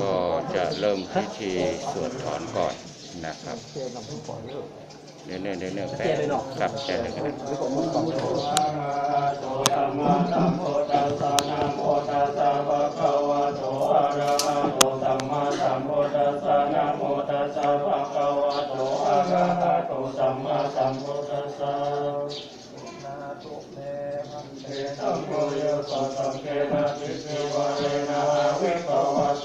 ก็จะเริ่มพิธีสวดถอนก่อนนะครับเจนำผู้ปล่อยเถอะเนื่องๆเนื่องๆแปดครับแปดเลยก็ได้หรื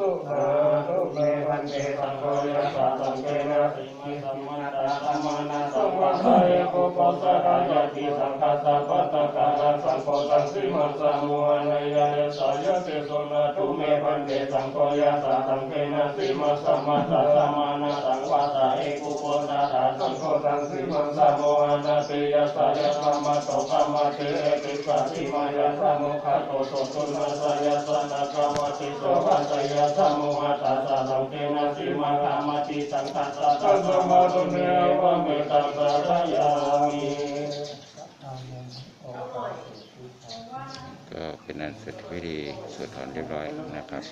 ทุกขาทุกเมวันเตสังโฆยะสังเกนะสิมิสัมมาตาสัมมานาสัมมาสายะโกปสะกายะติสังฆาสัพพะตะกาลสังโฆ ตัสสัมโมหะนายะสายะเตโสนะทุเมวันเตสังโฆยะสังเกนะสิมัสัมมาตาสัมมานาสังวาสาเอกุปสะกาสังโฆตังสิมันสัมโมหะนาติยะสายะสัมมาโตสัมมาเตเอติสัสิมายะสัมโมขะโตโสตุนะสายะสันตะกวะติโสภะสยะสัมโมหะตาสะสังเกนะสิมาคามติสังฆัสสะตัสสะมาตุเน ก็เป็นอันเสร็จพิธีสวดถอนเรียบร้อยนะครับ